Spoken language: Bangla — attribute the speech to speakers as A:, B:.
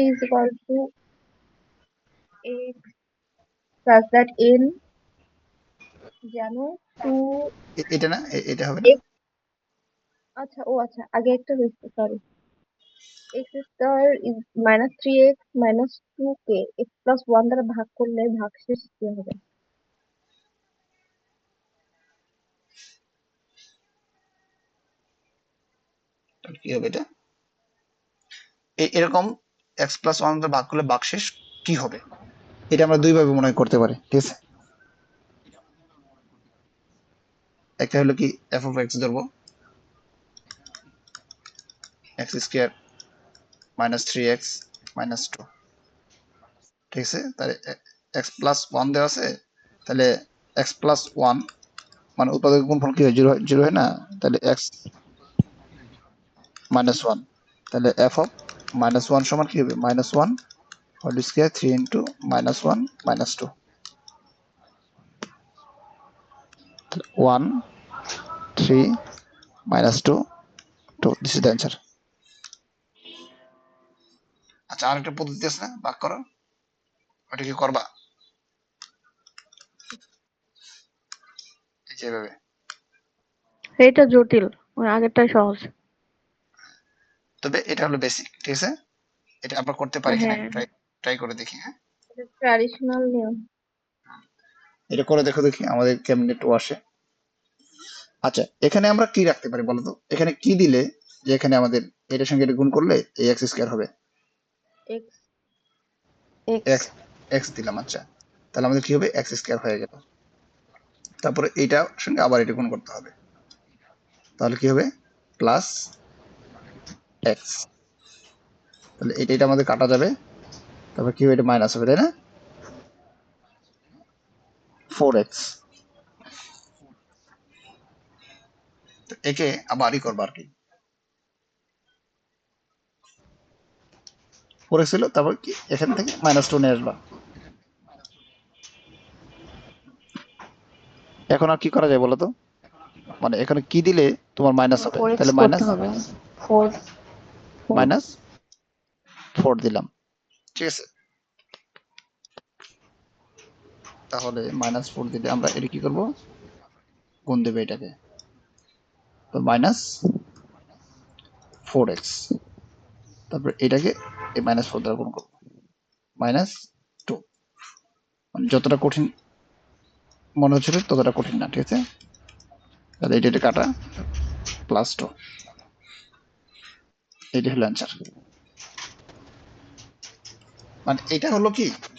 A: is equal to x such that n
B: এটা না? এটা হবে না?
A: আচ্ছা ও আচ্ছা আগে একটা হয়েছে sorry x square is minus three x minus two K x plus one দ্বারা ভাগ করলে ভাগশেষ কি হবে?
B: কি হবে এটা? এরকম এক্স প্লাস ওয়ান ভাগ করলে বাকশেষ কি হবে? এটা আমরা দুইভাবে মনে করতে পারি, ঠিক আছে? একটা হলো কি এফ অফ এক্স ধরবো। X square minus three x minus two ঠিক আছে? তাহলে এক্স প্লাস ওয়ান দেওয়া আছে, তাহলে এক্স প্লাস ওয়ান মানে উৎপাদক গুণফল কি হয়? জিরো জিরো হয় না? তাহলে এক্স মাইনাস ওয়ান তাহলে এফ অফ মাইনাস ওয়ান সমান কি হবে? Minus one whole square three into minus one minus two one three minus two two this is answer আচ্ছা আরেকটা পদ্ধতি আছে না? ভাগ করার ওটা কি করবা? এই যে এভাবে।
C: এইটা জটিল। আগেরটাই সহজ।
B: তবে এটা হলো বেসিক ঠিক আছে? এটা আমরা করতে পারি কিনা
C: হ্যাঁ।
B: ট্রাই ট্রাই করে দেখি হ্যাঁ?
A: ট্র্যাডিশনাল নিয়ম।
B: এটা করে দেখো দেখি আমাদের কেমনে টু আসে। আচ্ছা এখানে আমরা কি রাখতে পারি বলো তো? এখানে কি দিলে যে এখানে আমাদের এটার সঙ্গে এটা গুণ করলে এই এক্স স্কোয়ার হবে?
A: এক্স
B: এক্স এক্স দিলাম আচ্ছা। তাহলে আমাদের কি হবে? এক্স স্কোয়ার হয়ে গেল। তারপরে এইটার সঙ্গে আবার এটা গুণ করতে হবে। তাহলে কি হবে? প্লাস এক্স তাহলে এটা এটা আমাদের কাটা যাবে। তারপর কি হবে এটা মাইনাস হবে তাই না? ফোর এক্স একে আবারই করব আর কি। এক্স তারপর কি? এখান থেকে মাইনাস টু নিয়ে আসবা। এখন আর কি করা যায় বলো তো? মানে এখানে কি দিলে তোমার মাইনাস হবে? তাহলে মাইনাস
C: হবে।
B: মাইনাস ফোর দিলাম। ঠিক আছে। তাহলে মাইনাস ফোর দিলে আমরা এটা কি করব? গুণ দেবে এটাকে। তো মাইনাস ফোর এক্স তারপর এটাকে এই মাইনাস ফোর দ্বারা গুণ করব। মাইনাস টু মানে যতটা কঠিন মনে হচ্ছিল ততটা কঠিন না ঠিক আছে? তাহলে এটা এটা কাটা। প্লাস টু এইটা হলো অ্যান্সার মানে এটা হলো কি যে